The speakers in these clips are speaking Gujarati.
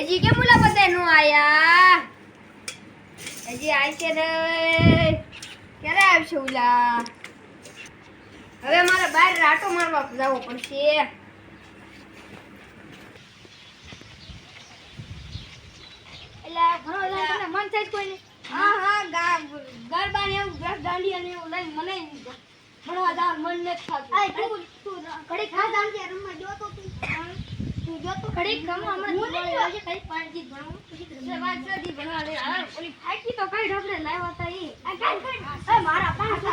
હજી કેમ ઓલા બધા નો આયા? હજી આવશે ને. ક્યારે આવશે ઓલા હવે મારે બહાર રાટો મારવા જવો પડશે. મન થાય કોઈ હા હા ગરબા ને એવું બ્રશ દાંડિયા ને એવું લઈને મને ભણવા જવાનું મન નથી થતું. ઘડીક ખાસ આમથી આ રૂમમાં જોતો તું તું જોતો ઘડીક ગમ હમણાં હું નહીં દિવાળી જોયો. ઘડીક પાણીથી ભણવું, પછી જ. વાત ભણવા દે ઓલી ફાકી તો કઈ ઢોકળે લાવ્યા હતા એ આ કાંઈ કાંઈ. એ મારા પાંચ છે.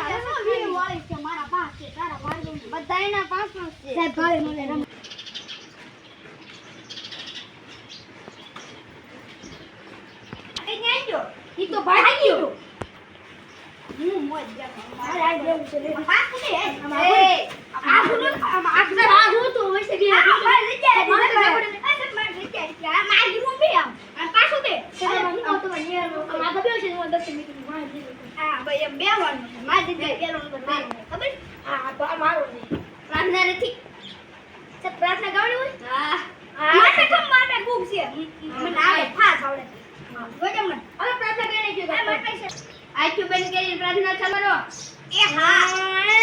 વાળી છે? મારા પાંચ છે. તારા પાંચ છે. બધા એના પાંચ પાંચ છે સાહેબ, ભાવે મને રમ. ઈ તો ભાગી ગયો હું મોજ જા મારા જેવું છે. પાસ છે, આ આ જોતું હોય છે કે આ મારે વિચાર છે. મારે ખબર નથી. આ સાહેબ, મારે વિચાર છે. આ મારી રૂમ બે આમ. આ પાછું બે. સાહેબ, આમ તો તમારે નિયરનો. આમ આ ગબ્યો છે, હું દસ મિનિટની વાંહે દીધું. હા ભાઈ એમ બેવાનું પ્રાર્થના નથી પ્રાર્થના મને મને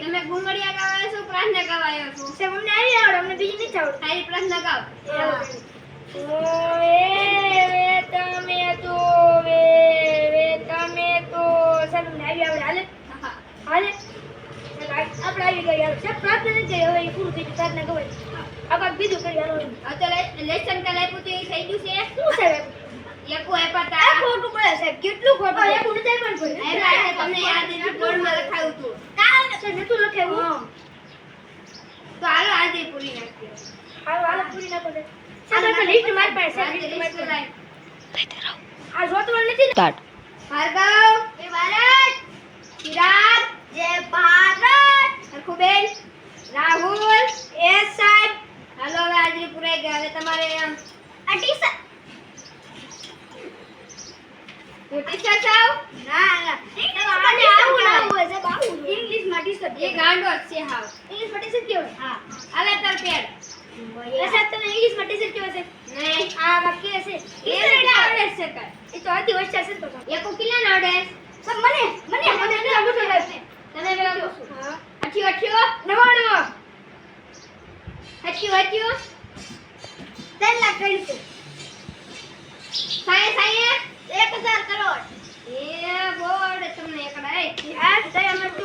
તમે ગુંગળિયા ગાવા છો પ્રાર્થના ગાવા આવ્યો છો અમને આવી આવડે તારી પ્રાર્થના ગાવ કેટલું ખોટું એ પૂરું થાય પણ તમને યાદ નથી બોર્ડમાં લખાયું હતું. કાલ નતું લખાયું? તો હાલો આજે પૂરી નાખીએ હાલો હાલો પૂરી નાખો દે સાહેબ આપણે લિસ્ટ મારી પાસે લિસ્ટ મારી પાસે. આ જોતવણ નથી ને? ભાર્ગવ એ ભારત ચિરાગ જય ભારત હરખુબેન રાહુલ એ સાહેબ. હાલો હવે હાજરી પુરાઈ ગઈ હવે તમારે ટી-શર્ટ હું ના ના આને આવું ના હોય સાહેબ આવું ઇંગ્લિશમાં ટી-શર્ટ એ ગાંડો જ છે હાવ ઇંગ્લિશમાં ટી-શર્ટ કેવું હા હાલે તાર પેડ એ સાહેબ તમે ઇંગ્લિશમાં ટી-શર્ટ કેવું છે નહીં આ વાક્ય છે એ કેટલા આવડે છે કાંઈ? એ તો અતિ વર્ષા છે તો એકુ કેટલા ના આવડે સાહેબ મને મને મને એટલા મોટો લાગે તને પેલા હા અઠ્યો અઠ્યો નવાણું અઠ્યો અઠ્યો ત્રણ લાખ કરીશું સાયે સાયે એક હજાર કરોડ એ બહુ આવડે તમને એકડા એ યાર સાહેબ અમે તો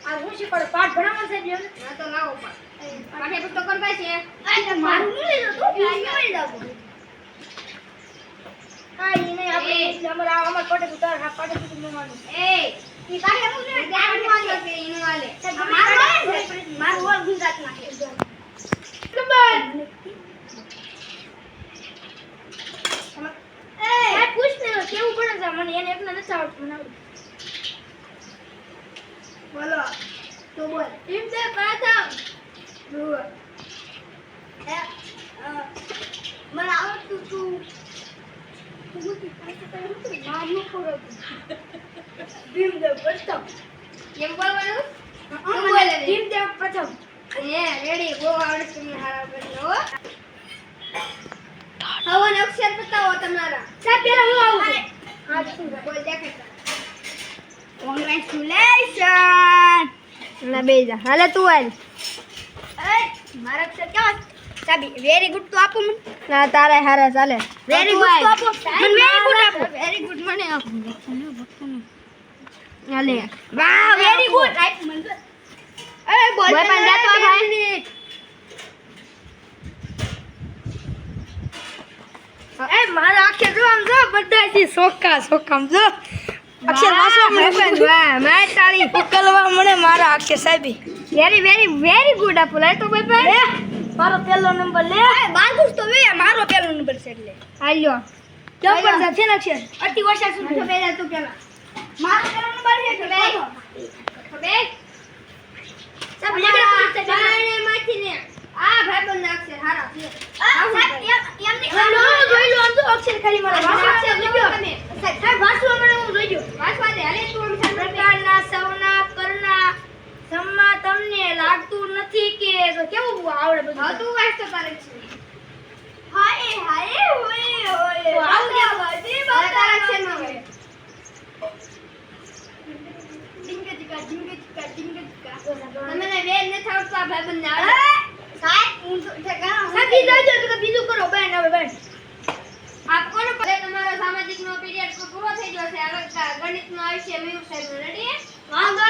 હું મારો છે મારો હે મારે ને તો મારો હા આ તો હું શીખવાડો પાઠ. ભણાવવાનો સાહેબ એમને હા તો લાવો પાઠ્ય પુસ્તક કરવા છે અરે મારું નું લઈ જતો હું લઈ જાઉં હા ઈ નહીં આપણે અમારે અમારે કોટે ઉતાર હા કોટે કુટુંબ નવાનું એ. ઈ કાઢી આપું ને ત્યાં વાંધો છે હાલે. સાહેબ, મારું આવે ને? સાહેબ, મારું છે નંબર એ. પૂછને કેવું પડે છે? મને એને એકલા નથી આવડતું મને. બોલો તું બોલ. પ્રથમ. જુઓ. મને આવડતું. ભીમદેવ પ્રથમ. બોલવાનું બોલે? ભીમદેવ પ્રથમ. રેડી બહુ આવડે તમને હારા હો. હવન અક્ષર બતાવો તમારા. સાહેબ પેલા હું આવું? હા શું? બોલ દેખાડતા કોંગ્રેચ્યુલેશન ના બે જા. હાલે તું એ મારા અક્ષર કેવા ચાબી વેરી ગુડ તો આપો મને. ના તારે હારે ચાલે વેરી ગુડ તો આપો. મને વેરી ગુડ આપો. વેરી ગુડ મને આપો. હાલે. વાહ વેરી ગુડ રાઈટ મને. એ બોલ પણ જાતો ભાઈ. એ મારા અક્ષર જો આમ જો બધા છે સોકા સોકામ જો. અક્ષર વાસો મળે. વાહ ઉકલવા મને મારા આખે સાહેબી. વેરી વેરી વેરી ગુડ આપો લે તો ભાઈ ભાઈ મારો પહેલો નંબર લે. બારગુસ તો વે મારો પહેલો હાલ્યો કેમ પણ સાહેબ છે. ને અક્ષર અતિ વર્ષા સુધી તો પહેલા તું પેલા મારો પહેલો નંબર છે બે. કે બે. ને આ નાખશે હારા. છે નહીં લો જોઈ લો આમ તો અક્ષર ખાલી મારા અક્ષર વાંચવા જોઈ જોયો લો તમે. સાહેબ વાંચવા મને હું જોઈ ગયો વાંચવા દે હાલે તું આમ સામે બે. પ્રકારના સૌના કરના સમમાં તમને લાગતું નથી કે તો કેવું આવડે બધું હા તું વાંચતો કરે છે. હાય હાય હોય હોય. તો આવું કેમ? બધી હવે ડિંગે ડિકા ડિંગે ડિકા ડિંગે ડિકા તમને વેલ નથી થાવ તો ભાઈબંધને અરે, આવડે. સાહેબ હું તો ઠેકાણા બીજું આવજો તો બીજું કરો બેન હવે બેન. આપ કોનો પડે તમારો સામાજિકનો પીરિયડ પૂરો થઈ ગયો છે. હવે ગણિતનો આવશે મયુર સાહેબ રેડી વાંધો